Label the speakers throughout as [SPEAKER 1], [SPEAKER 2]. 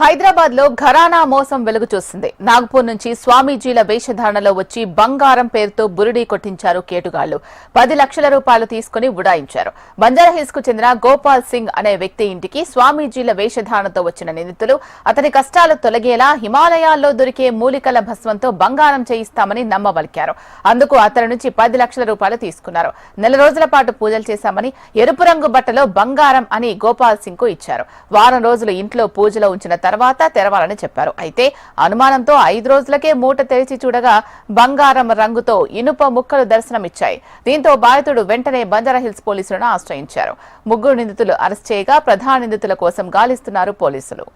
[SPEAKER 1] హైదరాబాద్లో ఘరానా మోసం వెలుగు చూసింది. నాగపూర్ నుంచి స్వామీజీల వేషధారణలో వచ్చి బంగారం పేరుతో బురిడీ కొట్టించారు కేటుగాళ్ళు. పది లక్షల రూపాయలు తీసుకుని ఉడాయించారు. బంజారాహిల్స్కు చెందిన గోపాల్ సింగ్ అనే వ్యక్తి ఇంటికి స్వామీజీల వేషధారణతో వచ్చిన నిందితులు అతని కష్టాలు తొలగేలా హిమాలయాల్లో దొరికే మూలికల భస్మంతో బంగారం చేయిస్తామని నమ్మవలికారు. అందుకు అతని నుంచి పది లక్షల రూపాయలు తీసుకున్నారు. నెల రోజుల పాటు పూజలు చేశామని ఎరుపు రంగు బట్టలో బంగారం అని గోపాల్ సింగ్కు ఇచ్చారు. వారం రోజులు ఇంట్లో పూజలో ఉంచిన తర్వాత తెరవాలని చెప్పారు. అయితే అనుమానంతో ఐదు రోజులకే మూట తెరిచి చూడగా బంగారం రంగుతో ఇనుప ముక్కలు దర్శనమిచ్చాయి. దీంతో బాధితుడు వెంటనే బంజారాహిల్స్ పోలీసులను ఆశ్రయించారు. ముగ్గురు నిందితులు అరెస్ట్ చేయగా ప్రధాన నిందితుల కోసం గాలిస్తున్నారు పోలీసులు.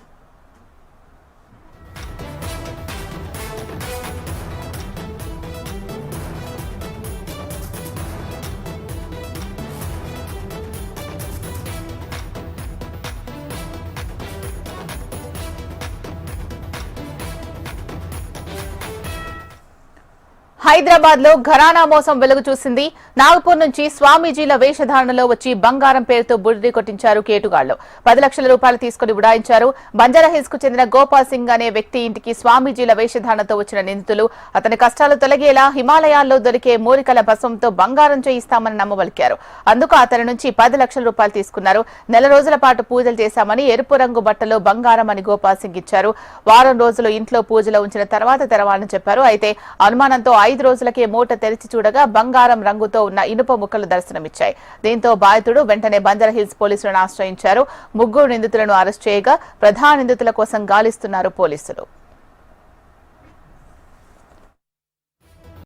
[SPEAKER 1] హైదరాబాద్లో ఘరానా మోసం వెలుగు చూసింది. నాగపూర్ నుంచి స్వామీజీల వేషధారణలో వచ్చి బంగారం పేరుతో బుడిడి కొట్టించారు కేటుగాళ్ళు పది లక్షల రూపాయలు తీసుకుని ఉడాయించారు. బంజారాహిల్స్కు చెందిన గోపాల్ సింగ్ అనే వ్యక్తి ఇంటికి స్వామీజీల వేషధారణతో వచ్చిన నిందితులు. అతని కష్టాలు తొలగేలా హిమాలయాల్లో దొరికే మూలికల భస్మంతో బంగారం చేయిస్తామని నమ్మబలికారు అందుకు అతని నుంచి పది లక్షల రూపాయలు తీసుకున్నారు. నెల రోజుల పాటు పూజలు చేశామని ఎరుపు రంగు బట్టలో బంగారం అని గోపాల్ సింగ్ ఇచ్చారు. వారం రోజులు ఇంట్లో పూజలో ఉంచిన తర్వాత తెరవాలని చెప్పారు. అయితే అనుమానంతో ఐదు రోజులకే మూట తెరిచి చూడగా బంగారం రంగుతో ఉన్న ఇనుప ముక్కలు దర్శనమిచ్చాయి. దీంతో బాధితుడు వెంటనే బంజారాహిల్స్ పోలీసులను ఆశ్రయించారు. ముగ్గురు నిందితులను అరెస్ట్ చేయగా ప్రధాన నిందితుల కోసం గాలిస్తున్నారు పోలీసులు.